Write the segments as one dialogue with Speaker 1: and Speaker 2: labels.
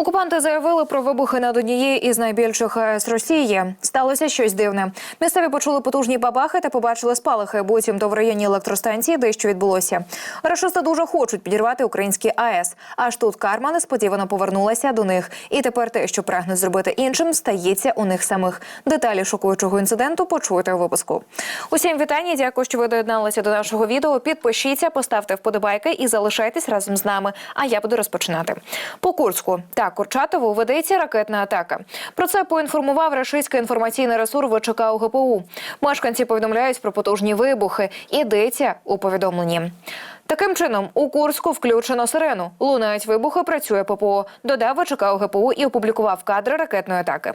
Speaker 1: Окупанти заявили про вибухи над однією із найбільших АЕС Росії. Сталося щось дивне. Місцеві почули потужні бабахи та побачили спалахи. Буцімто в районі електростанції, де що відбулося. Рашисти дуже хочуть підірвати українські АЕС. Аж тут карма несподівано повернулася до них. І тепер те, що прагнуть зробити іншим, стається у них самих. Деталі шокуючого інциденту почуєте у випуску. Усім вітання. Дякую, що ви доєдналися до нашого відео. Підпишіться, поставте вподобайки і залишайтесь разом з нами. А я буду розпочинати. По Курську Курчатову ведеться ракетна атака. Про це поінформував рашистський інформаційний ресурс ВЧК УГПУ. Мешканці повідомляють про потужні вибухи. Ідеться у повідомленні. Таким чином, у Курську включено сирену. Лунають вибухи, працює ППО. Додав ВЧК УГПУ і опублікував кадри ракетної атаки.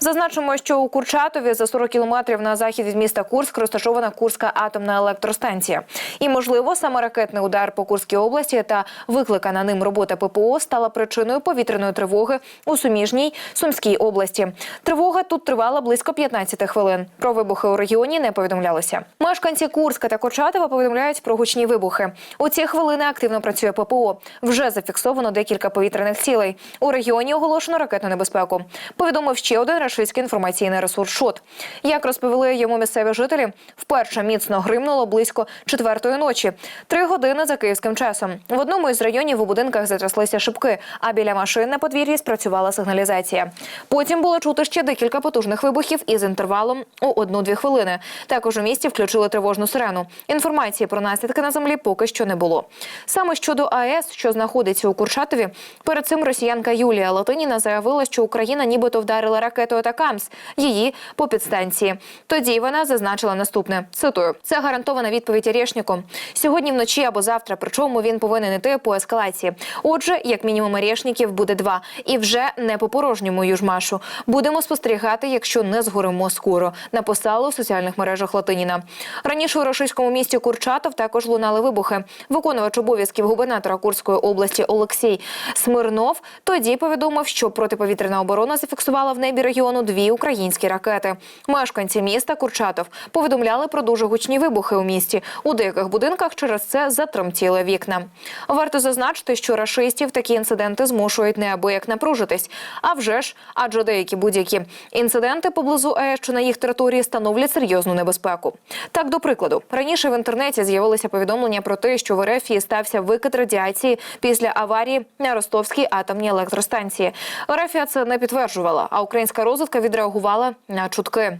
Speaker 1: Зазначимо, що у Курчатові за 40 кілометрів на захід від міста Курськ розташована Курська атомна електростанція. І, можливо, саме ракетний удар по Курській області та викликана ним робота ППО стала причиною повітряної тривоги у суміжній Сумській області. Тривога тут тривала близько 15 хвилин. Про вибухи у регіоні не повідомлялося. Мешканці Курська та Курчатова повідомляють про гучні вибухи. У ці хвилини активно працює ППО. Вже зафіксовано декілька повітряних цілей. У регіоні оголошено ракетну небезпеку. Повідомив ще один рашистський інформаційний ресурс ШОТ. Як розповіли йому місцеві жителі, вперше міцно гримнуло близько четвертої ночі, три години за київським часом. В одному із районів у будинках затряслися шибки, а біля машин на подвір'ї спрацювала сигналізація. Потім було чути ще декілька потужних вибухів із інтервалом у одну-дві хвилини. Також у місті включили тривожну сирену. Інформації про наслідки на землі поки що не було. Саме щодо АЕС, що знаходиться у Курчатові, перед цим росіянка Юлія Латиніна заявила, що Україна нібито вдарила ракетою Атакамс її по підстанції. Тоді вона зазначила наступне: цитую: це гарантована відповідь Орешніку. Сьогодні вночі або завтра, причому він повинен іти по ескалації. Отже, як мінімум Орешніків буде два, і вже не по порожньому южмашу. Будемо спостерігати, якщо не згоримо скоро. Написала у соціальних мережах Латиніна. Раніше у російському місті Курчатов також лунали вибухи. Виконувач обов'язків губернатора Курської області Олексій Смирнов тоді повідомив, що протиповітряна оборона зафіксувала в небі регіону дві українські ракети. Мешканці міста Курчатов повідомляли про дуже гучні вибухи у місті. У деяких будинках через це затремтіли вікна. Варто зазначити, що рашистів такі інциденти змушують неабияк напружитись. А вже ж, адже деякі будь-які інциденти поблизу АЕС чи на їх території становлять серйозну небезпеку. Так, до прикладу, раніше в інтернеті з'явилися повідомлення про те, що в РФ стався викид радіації після аварії на Ростовській атомній електростанції. Рафія це не підтверджувала, а українська розвідка відреагувала на чутки.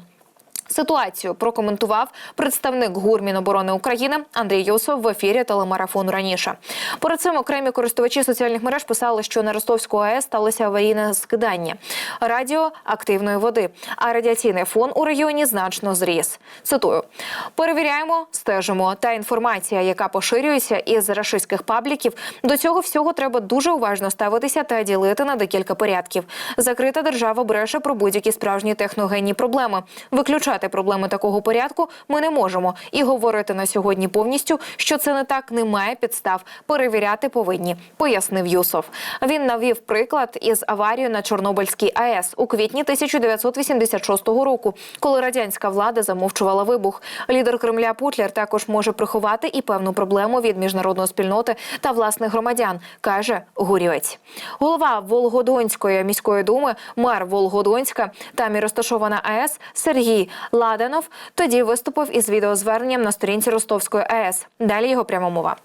Speaker 1: Ситуацію прокоментував представник ГУР Міноборони України Андрій Юсов в ефірі телемарафону раніше. Перед цим окремі користувачі соціальних мереж писали, що на Ростовську АЕС сталося аварійне скидання радіоактивної води, а радіаційний фон у регіоні значно зріс. Цитую: перевіряємо, стежимо. Та інформація, яка поширюється із рашистських пабліків, до цього всього треба дуже уважно ставитися та ділити на декілька порядків. Закрита держава бреше про будь-які справжні техногенні проблеми. Виключати проблеми такого порядку ми не можемо і говорити на сьогодні повністю, що це не так, немає підстав. Перевіряти повинні, пояснив Юсов. Він навів приклад із аварією на Чорнобильській АЕС у квітні 1986 року, коли радянська влада замовчувала вибух. Лідер Кремля Путлер також може приховати і певну проблему від міжнародної спільноти та власних громадян, каже Гурівець. Голова Волгодонської міської думи, мер Волгодонська, там і розташована АЕС Сергій Ладанов тоді виступив із відеозверненням на сторінці Ростовської АЕС. Далі його пряма мова.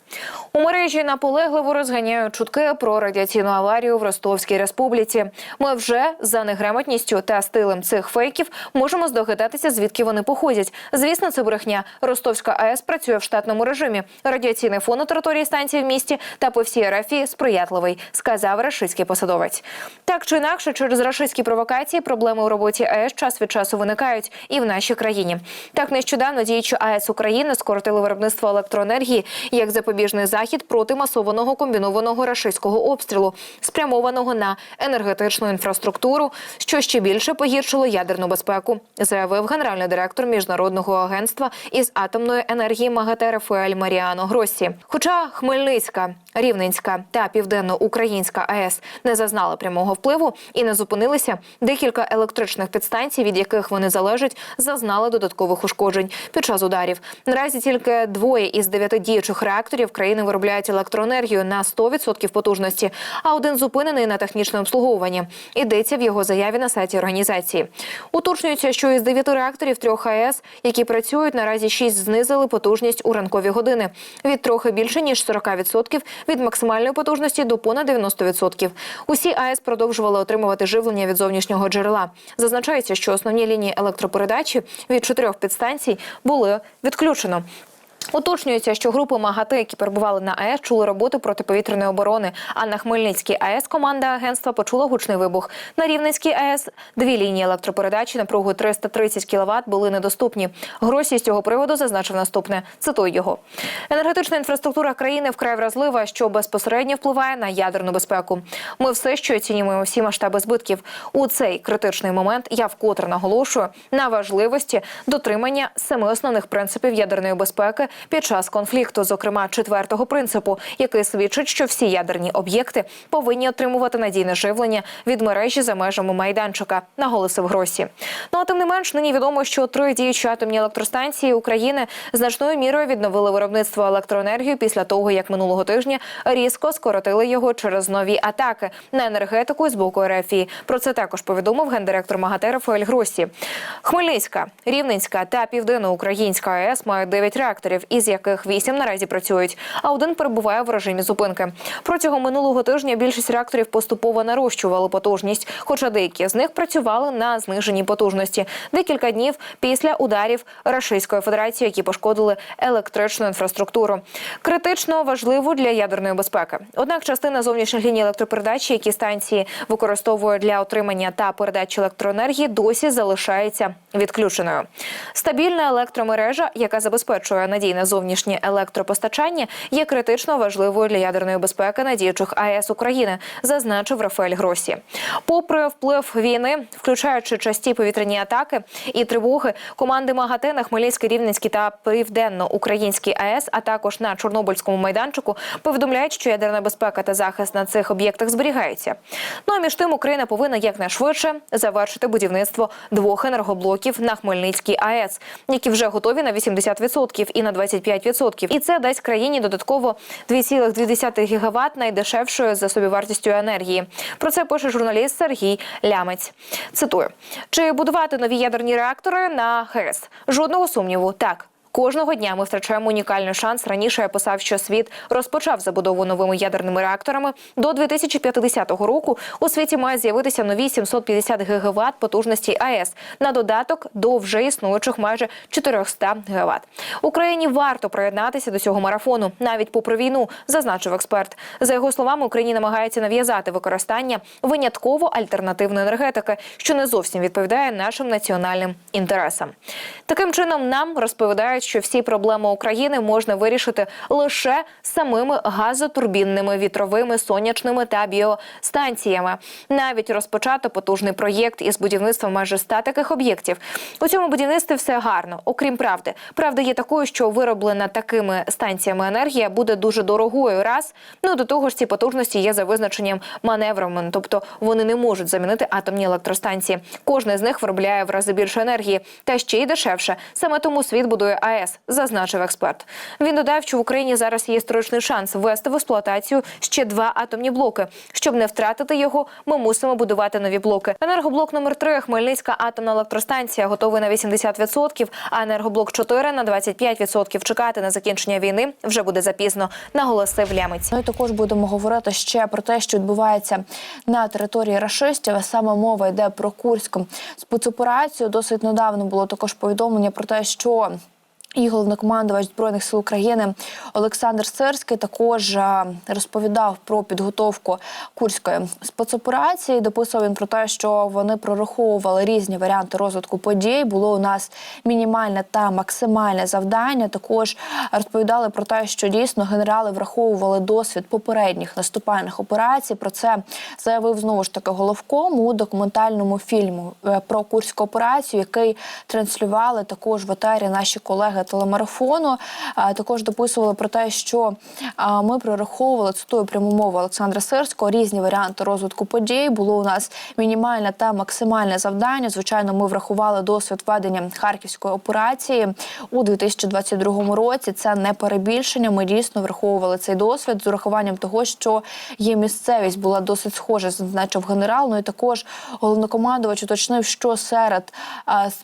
Speaker 1: У мережі наполегливо розганяють чутки про радіаційну аварію в Ростовській республіці. Ми вже за неграмотністю та стилем цих фейків можемо здогадатися, звідки вони походять. Звісно, це брехня. Ростовська АЕС працює в штатному режимі. Радіаційний фон на території станції в місті та по всій РФі сприятливий, сказав рашистський посадовець. Так чи інакше, через рашистські провокації проблеми у роботі АЕС час від часу виникають і в нашій країні. Так нещодавно діючі АЕС України скоротили виробництво електроенергії як запобіжний захід проти масованого комбінованого рашистського обстрілу, спрямованого на енергетичну інфраструктуру, що ще більше погіршило ядерну безпеку, заявив генеральний директор міжнародного агентства із атомної енергії МАГАТЕ Рафаель Маріано Гроссі. Хоча Хмельницька, Рівненська та Південно-Українська АЕС не зазнали прямого впливу і не зупинилися, декілька електричних підстанцій, від яких вони залежать, зазнали додаткових ушкоджень під час ударів. Наразі тільки двоє із дев'яти діючих реакторів країни виробляють електроенергію на 100% потужності, а один зупинений на технічне обслуговування. Йдеться в його заяві на сайті організації. Уточнюється, що із дев'яти реакторів трьох АЕС, які працюють, наразі шість знизили потужність у ранкові години від трохи більше ніж 40% від максимальної потужності до понад 90%. Усі АЕС продовжували отримувати живлення від зовнішнього джерела. Зазначається, що основні лінії електропередачі від чотирьох підстанцій були відключено. Уточнюється, що групи МАГАТЕ, які перебували на АЕС, чули роботу протиповітряної оборони. А на Хмельницькій АЕС команда агентства почула гучний вибух. На Рівненській АЕС дві лінії електропередачі напругою 330 кВт були недоступні. Гросі з цього приводу зазначив наступне. Цитую його: енергетична інфраструктура країни вкрай вразлива, що безпосередньо впливає на ядерну безпеку. Ми все ще оцінюємо всі масштаби збитків. У цей критичний момент я вкотре наголошую на важливості дотримання семи основних принципів ядерної безпеки під час конфлікту, зокрема четвертого принципу, який свідчить, що всі ядерні об'єкти повинні отримувати надійне живлення від мережі за межами майданчика, наголосив Гросі. Ну а тим не менш, нині відомо, що три діючі атомні електростанції України значною мірою відновили виробництво електроенергії після того, як минулого тижня різко скоротили його через нові атаки на енергетику з боку РФІ. Про це також повідомив гендиректор МАГАТЕ Рафаель Гросі. Хмельницька, Рівненська та Південноукраїнська АЕС мають 9 реакторів, із яких 8 наразі працюють, а один перебуває в режимі зупинки. Протягом минулого тижня більшість реакторів поступово нарощували потужність, хоча деякі з них працювали на зниженій потужності декілька днів після ударів Російської Федерації, які пошкодили електричну інфраструктуру. Критично важливо для ядерної безпеки. Однак частина зовнішніх ліній електропередачі, які станції використовують для отримання та передачі електроенергії, досі залишається відключеною. Стабільна електромережа, яка забезпечує надійне зовнішнє електропостачання, є критично важливою для ядерної безпеки на діючих АЕС України, зазначив Рафаель Гросі. Попри вплив війни, включаючи часті повітряні атаки і тривоги, команди МАГАТЕ на Хмельницькій, Рівненській та Південно-Українській АЕС, а також на Чорнобильському майданчику, повідомляють, що ядерна безпека та захист на цих об'єктах зберігається. Ну а між тим Україна повинна якнайшвидше завершити будівництво двох енергоблоків на Хмельницькій АЕС, які вже готові на 80% і на 25%. І це дасть країні додатково 2,2 гігават найдешевшою за собівартістю енергії. Про це пише журналіст Сергій Лямець. Цитую: чи будувати нові ядерні реактори на ХЕС? Жодного сумніву, так. Кожного дня ми втрачаємо унікальний шанс. Раніше я писав, що світ розпочав забудову новими ядерними реакторами. До 2050 року у світі має з'явитися нові 750 ГВт потужності АЕС на додаток до вже існуючих майже 400 ГВт. Україні варто приєднатися до цього марафону, навіть попри війну, зазначив експерт. За його словами, Україні намагається нав'язати використання винятково альтернативної енергетики, що не зовсім відповідає нашим національним інтересам. Таким чином нам розповідають, що всі проблеми України можна вирішити лише самими газотурбінними вітровими, сонячними та біостанціями. Навіть розпочато потужний проєкт із будівництва майже ста таких об'єктів. У цьому будівництві все гарно, окрім правди. Правда є такою, що вироблена такими станціями енергія буде дуже дорогою. Раз ну до того ж, ці потужності є за визначенням маневрами, тобто вони не можуть замінити атомні електростанції. Кожна з них виробляє в рази більше енергії, та ще й дешевше. Саме тому світ будує АЕС, зазначив експерт. Він додав, що в Україні зараз є історичний шанс ввести в експлуатацію ще два атомні блоки. Щоб не втратити його, ми мусимо будувати нові блоки. Енергоблок номер 3 Хмельницька атомна електростанція готовий на 80%, а енергоблок 4 на 25%. Чекати на закінчення війни вже буде запізно, наголосив Лямець.
Speaker 2: Ну і також будемо говорити ще про те, що відбувається на території рашистів. Саме мова йде про Курську спецоперацію. Досить недавно було також повідомлення про те, що і головнокомандувач збройних сил України Олександр Сирський також е, розповідав про підготовку курської спецоперації. Дописував він про те, що вони прораховували різні варіанти розвитку подій. Було у нас мінімальне та максимальне завдання. Також розповідали про те, що дійсно генерали враховували досвід попередніх наступальних операцій. Про це заявив знову ж таки головком у документальному фільму е, про курську операцію, який транслювали також в етері наші колеги колеги телемарафону а, також дописували про те, що ми прораховували цитую пряму мову Олександра Сирського різні варіанти розвитку подій. Було у нас мінімальне та максимальне завдання. Звичайно, ми врахували досвід ведення харківської операції у 2022 році. Це не перебільшення. Ми дійсно враховували цей досвід з урахуванням того, що є місцевість була досить схожа, зазначив генерал. Ну і також головнокомандувач уточнив, що серед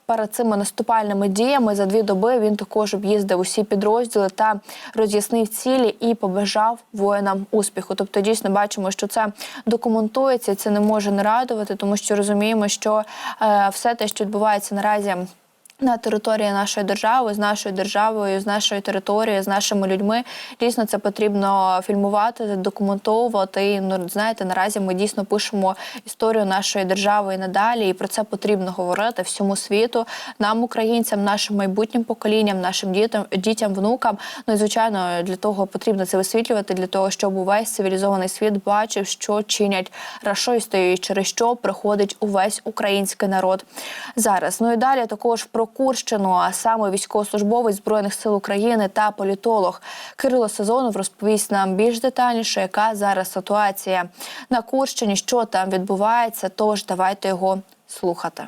Speaker 2: перед цими наступальними діями за дві доби він також об'їздив усі підрозділи та роз'яснив цілі і побажав воїнам успіху. Тобто, дійсно бачимо, що це документується, це не може не радувати, тому що розуміємо, що е, все те, що відбувається наразі. На території нашої держави, з нашою державою, з нашою територією, з нашими людьми дійсно це потрібно фільмувати, документовувати. І ну знаєте, наразі ми дійсно пишемо історію нашої держави і надалі. І про це потрібно говорити всьому світу, нам, українцям, нашим майбутнім поколінням, нашим дітям, дітям, внукам. Ну і звичайно, для того потрібно це висвітлювати, для того, щоб увесь цивілізований світ бачив, що чинять рашисти, і через що приходить увесь український народ зараз. Ну і далі також про Курщину, а саме військовослужбовець збройних сил України та політолог Кирило Сезонов розповість нам більш детальніше, яка зараз ситуація на Курщині, що там відбувається. Тож давайте його слухати.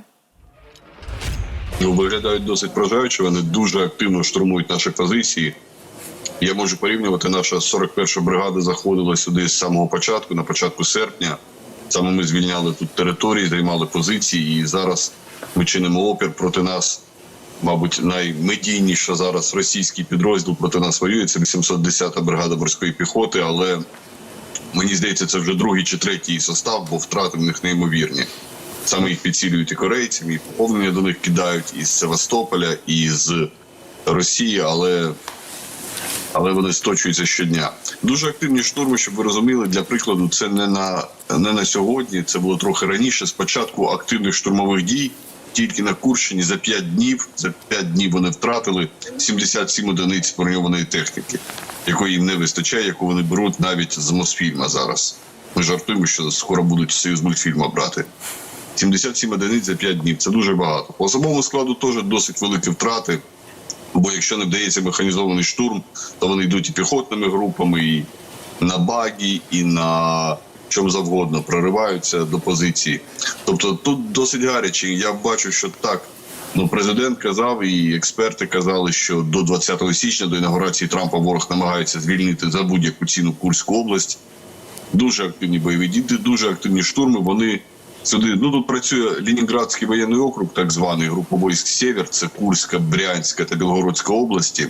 Speaker 3: Ну, виглядають досить вражаюче. Вони дуже активно штурмують наші позиції. Я можу порівнювати. Наша 41-ша бригада заходила сюди з самого початку, на початку серпня. Саме ми звільняли тут території, займали позиції, і зараз ми чинимо опір проти нас. Мабуть, наймедійніша зараз російський підрозділ проти нас воює. Це 810-та бригада морської піхоти, але мені здається, це вже другий чи третій состав, бо втрати в них неймовірні. Саме їх підсилюють і корейцям, і поповнення до них кидають із Севастополя, і з Росії, але, але вони сточуються щодня. Дуже активні штурми, щоб ви розуміли, для прикладу, це не на, не на сьогодні, це було трохи раніше. Спочатку активних штурмових дій. Тільки на Курщині за 5 днів, за 5 днів вони втратили 77 одиниць броньованої техніки, якої їм не вистачає, яку вони беруть навіть з Мосфільма зараз. Ми жартуємо, що скоро будуть союз мультфільма брати. 77 одиниць за 5 днів. Це дуже багато. По особовому складу теж досить великі втрати. Бо якщо не вдається механізований штурм, то вони йдуть і піхотними групами, і на багі, і на чому завгодно прориваються до позиції. Тобто тут досить гаряче. Я бачу, що так. Ну, президент казав, і експерти казали, що до 20 січня, до інаугурації Трампа, ворог намагається звільнити за будь-яку ціну Курську область дуже активні бойові діти, дуже активні штурми. Вони сюди. Ну тут працює Ленінградський воєнний округ, так званий група військ Сєвєр, це Курська, Брянська та Білгородська області.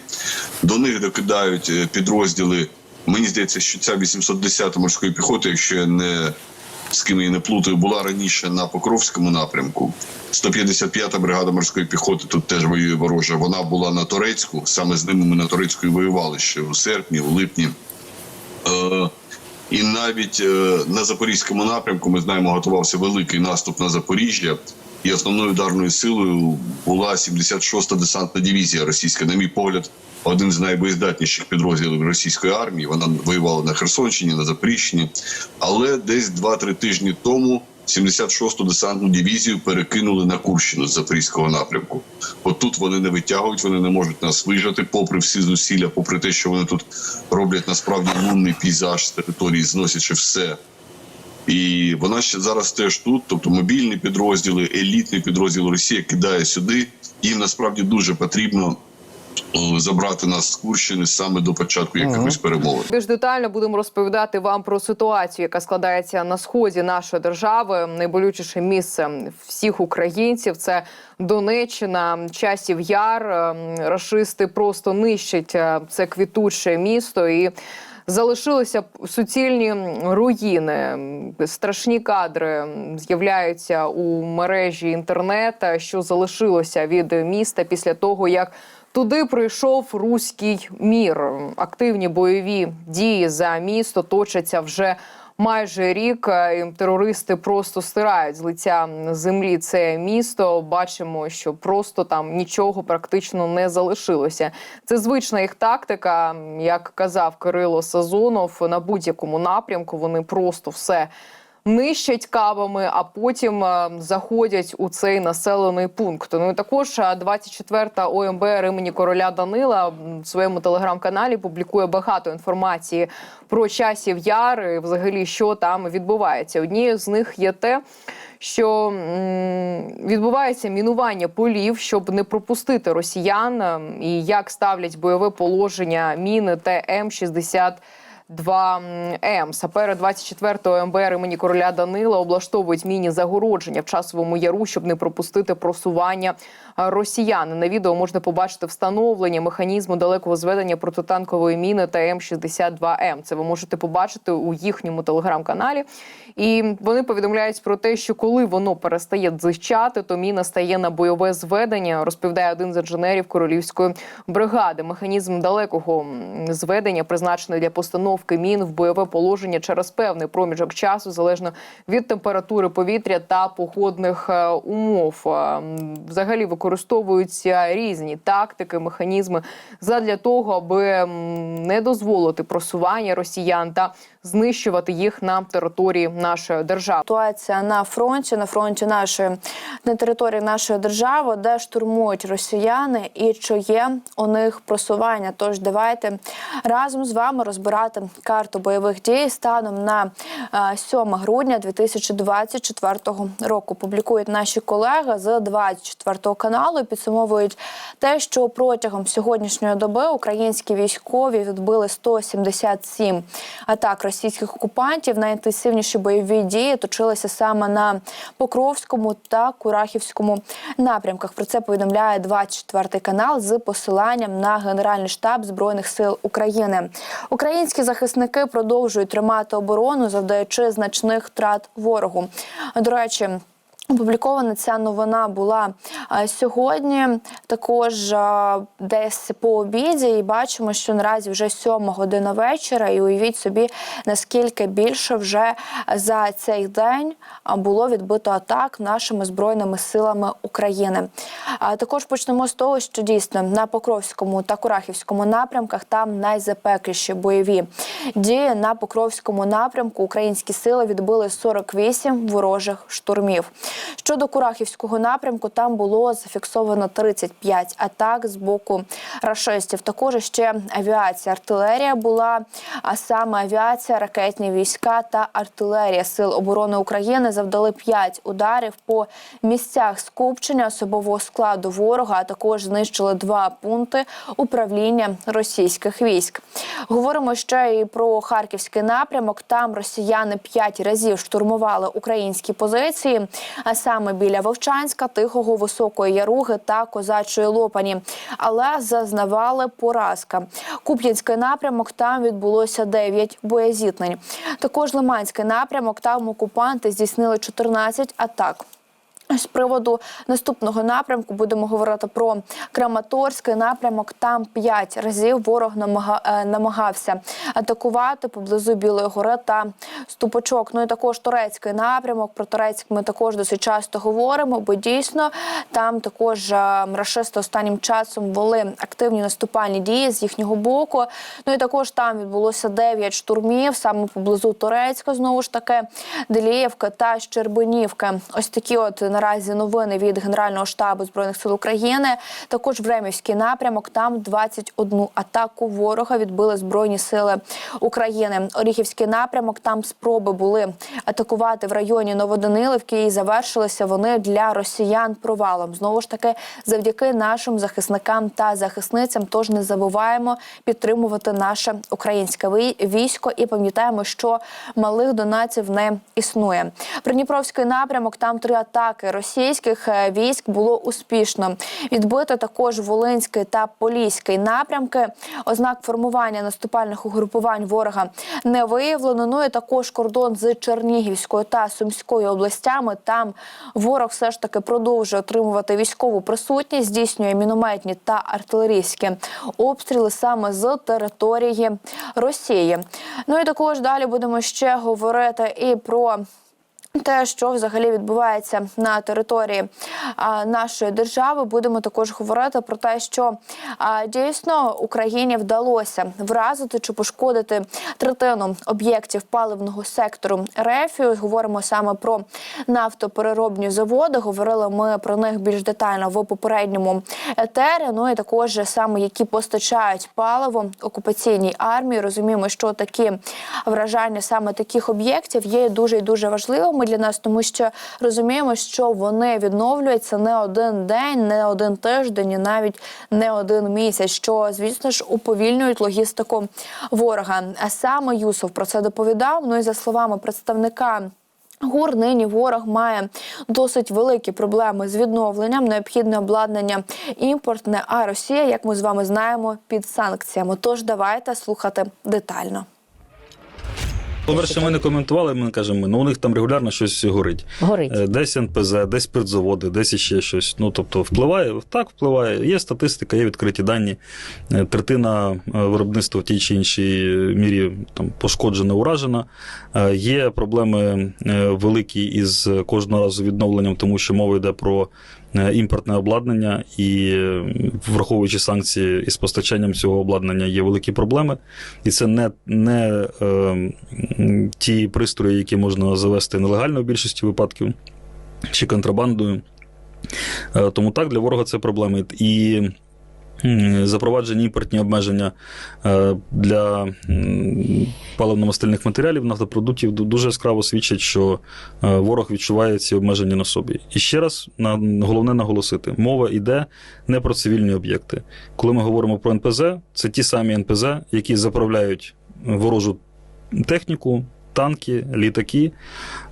Speaker 3: До них докидають е, підрозділи. Мені здається, що ця 810 морської піхоти, якщо я не з ким я не плутаю, була раніше на Покровському напрямку. 155-та бригада морської піхоти тут теж воює ворожа. Вона була на Торецьку. Саме з ними ми на Торецьку і воювали ще у серпні, у липні. Е, і навіть е, на запорізькому напрямку ми знаємо, готувався великий наступ на Запоріжжя. І основною ударною силою була 76-та десантна дивізія російська. На мій погляд, один з найбоєздатніших підрозділів російської армії. Вона воювала на Херсонщині, на Запоріжчині. Але десь 2-3 тижні тому 76-ту десантну дивізію перекинули на Курщину з запорізького напрямку. От тут вони не витягують, вони не можуть нас вижати, попри всі зусилля, попри те, що вони тут роблять насправді лунний пейзаж з території, зносячи все. І вона ще зараз теж тут, тобто мобільні підрозділи, елітний підрозділ Росія кидає сюди. Їм насправді дуже потрібно забрати нас з Курщини саме до початку якихось перемовин.
Speaker 4: Більш детально будемо розповідати вам про ситуацію, яка складається на сході нашої держави. Найболючіше місце всіх українців це Донеччина, часів яр. Ем, Рашисти просто нищать е, це квітуче місто і. Залишилися суцільні руїни, страшні кадри з'являються у мережі інтернета, що залишилося від міста після того, як туди прийшов руський мір. Активні бойові дії за місто точаться вже майже рік. Терористи просто стирають з лиця землі це місто. Бачимо, що просто там нічого практично не залишилося. Це звична їх тактика, як казав Кирило Сазонов, на будь-якому напрямку вони просто все нищать кавами, а потім е, заходять у цей населений пункт. Ну і також е, 24-та ОМБР імені короля Данила в своєму телеграм-каналі публікує багато інформації про часів Яри, і взагалі що там відбувається. Однією з них є те. Що відбувається мінування полів, щоб не пропустити росіян, і як ставлять бойове положення міни та М 63 2М. Сапери 24-го МБР імені короля Данила облаштовують міні-загородження в часовому яру, щоб не пропустити просування росіян. На відео можна побачити встановлення механізму далекого зведення протитанкової міни та М-62М. Це ви можете побачити у їхньому телеграм-каналі. І вони повідомляють про те, що коли воно перестає дзищати, то міна стає на бойове зведення. Розповідає один з інженерів королівської бригади. Механізм далекого зведення призначений для постанов постановки мін в бойове положення через певний проміжок часу, залежно від температури повітря та погодних е, умов. Е, Взагалі використовуються різні тактики, механізми задля того, аби не дозволити просування росіян та знищувати їх на території нашої держави.
Speaker 2: Ситуація на фронті, на фронті нашої на території нашої держави, де штурмують росіяни, і чи є у них просування. Тож давайте разом з вами розбирати карту бойових дій станом на е, 7 грудня 2024 року. Публікують наші колеги з 24 каналу. і Підсумовують те, що протягом сьогоднішньої доби українські військові відбили 177 атак російських окупантів. Найінтенсивніші бойові дії точилися саме на Покровському та Курахівському напрямках. Про це повідомляє 24 канал з посиланням на Генеральний штаб збройних сил України. Українські захисники продовжують тримати оборону, завдаючи значних втрат ворогу. До речі. Опублікована ця новина була сьогодні. Також десь по обіді, і бачимо, що наразі вже сьома година вечора. І уявіть собі, наскільки більше вже за цей день було відбито атак нашими збройними силами України. Також почнемо з того, що дійсно на Покровському та Курахівському напрямках там найзапекліші бойові дії на Покровському напрямку. Українські сили відбили 48 ворожих штурмів. Щодо Курахівського напрямку, там було зафіксовано 35 атак з боку рашистів. Також ще авіація, артилерія була, а саме авіація, ракетні війська та артилерія сил оборони України завдали 5 ударів по місцях скупчення особового складу ворога. А також знищили два пункти управління російських військ. Говоримо ще і про харківський напрямок. Там росіяни 5 разів штурмували українські позиції а саме біля Вовчанська, Тихого, Високої Яруги та Козачої Лопані, але зазнавали поразка. Куп'янський напрямок там відбулося 9 боєзітнень. Також Лиманський напрямок там окупанти здійснили 14 атак. З приводу наступного напрямку будемо говорити про Краматорський напрямок. Там п'ять разів ворог е, намагався атакувати поблизу Білої гори та Ступочок. Ну і також турецький напрямок. Про Турецьк ми також досить часто говоримо, бо дійсно там також е, рашисти останнім часом вели активні наступальні дії з їхнього боку. Ну і також там відбулося 9 штурмів саме поблизу Турецька, знову ж таки, Деліївка та Щербинівка. Ось такі от наразі новини від Генерального штабу збройних сил України. Також Времівський напрямок. Там 21 атаку ворога відбили збройні сили України. Оріхівський напрямок. Там спроби були атакувати в районі Новоданилівки, і завершилися вони для росіян провалом. Знову ж таки, завдяки нашим захисникам та захисницям. Тож не забуваємо підтримувати наше українське вій- військо і пам'ятаємо, що малих донатів не існує. Придніпровський напрямок. Там три атаки російських е, військ було успішно. Відбито також Волинський та Поліський напрямки. Ознак формування наступальних угрупувань ворога не виявлено. Ну і також кордон з Чернігівською та Сумською областями. Там ворог все ж таки продовжує отримувати військову присутність, здійснює мінометні та артилерійські обстріли саме з території Росії. Ну і також далі будемо ще говорити і про. Те, що взагалі відбувається на території нашої держави. Будемо також говорити про те, що дійсно Україні вдалося вразити чи пошкодити третину об'єктів паливного сектору РФ. Говоримо саме про нафтопереробні заводи. Говорили ми про них більш детально в попередньому етері. Ну і також саме які постачають паливо окупаційній армії. Розуміємо, що такі вражання саме таких об'єктів є дуже і дуже важливими для нас, тому що розуміємо, що вони відновлюються не один день, не один тиждень, і навіть не один місяць. Що звісно ж уповільнюють логістику ворога. А саме Юсов про це доповідав. Ну і за словами представника. ГУР нині ворог має досить великі проблеми з відновленням, необхідне обладнання імпортне. А Росія, як ми з вами знаємо, під санкціями. Тож давайте слухати детально.
Speaker 5: По-перше, ми не коментували, ми кажемо, ну у них там регулярно щось горить.
Speaker 6: Горить.
Speaker 5: Е, Десь НПЗ, десь спиртзаводи, десь іще щось. Ну тобто впливає, так впливає. Є статистика, є відкриті дані. Е, Третина е, виробництва в тій чи іншій мірі там пошкоджена, уражена. Є проблеми великі із кожного разу відновленням, тому що мова йде про імпортне обладнання, і е, враховуючи санкції із постачанням цього обладнання, є великі проблеми. І це не, не е, ті пристрої, які можна завести нелегально в більшості випадків чи контрабандою. Е, Тому так, для ворога це проблеми. І запроваджені імпортні обмеження е, для паливно-мастильних матеріалів, нафтопродуктів дуже яскраво свідчать, що е, ворог відчуває ці обмеження на собі. І ще раз головне наголосити: мова йде не про цивільні об'єкти. Коли ми говоримо про НПЗ, це ті самі НПЗ, які заправляють ворожу техніку, танки, літаки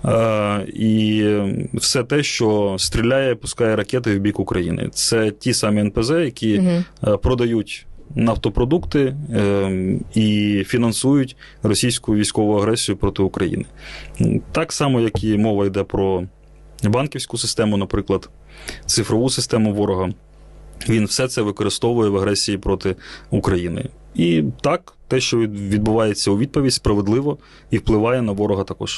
Speaker 5: е, і все те, що стріляє, пускає ракети в бік України. Це ті самі НПЗ, які е, продають нафтопродукти е, і фінансують російську військову агресію проти України. Так само, як і мова йде про банківську систему, наприклад, цифрову систему ворога. Він все це використовує в агресії проти України. І так, те, що від- відбувається у відповідь, справедливо і впливає на ворога також.